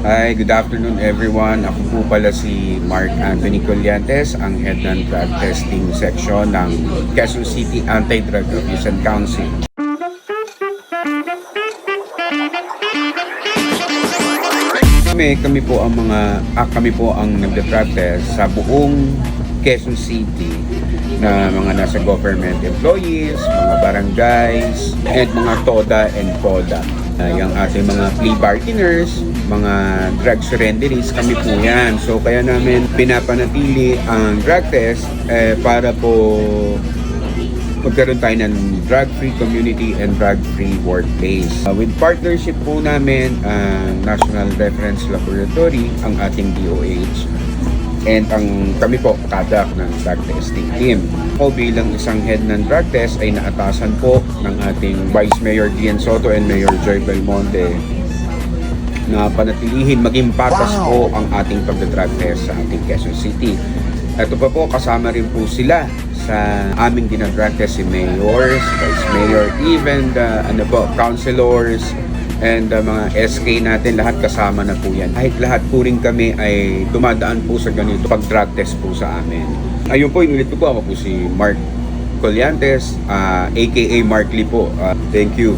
Hi, good afternoon everyone. Ako po pala si Mark Anthony Colliantes, ang head ng drug testing section ng Quezon City Anti-Drug Abuse and Council. Kami, kami po ang mga, ah, kami po ang nagda-drug test sa buong Quezon City na mga nasa government employees, mga barangays, and mga TODA and PODA. Uh, yung ating mga plea bargainers, mga drug surrenderies, kami po yan. So kaya namin pinapanatili ang drug test eh, para po magkaroon tayo ng drug-free community and drug-free workplace. Uh, with partnership po namin ang National Reference Laboratory, ang ating DOH, and ang kami po kadak ng drug testing team. Ako bilang isang head ng drug test ay naatasan po ng ating Vice Mayor Dian Soto and Mayor Joy Belmonte na panatilihin maging patas po ang ating pagdadrug test sa ating Quezon City. Ito pa po, kasama rin po sila sa aming dinadrug test si mayors, vice mayor, even the ano po, councilors, and the mga SK natin, lahat kasama na po yan. Kahit lahat po rin kami ay dumadaan po sa ganito pag-drug test po sa amin. Ayun po, inulit po ako po si Mark Colliantes, ah, aka Mark Lee po. Ah, thank you.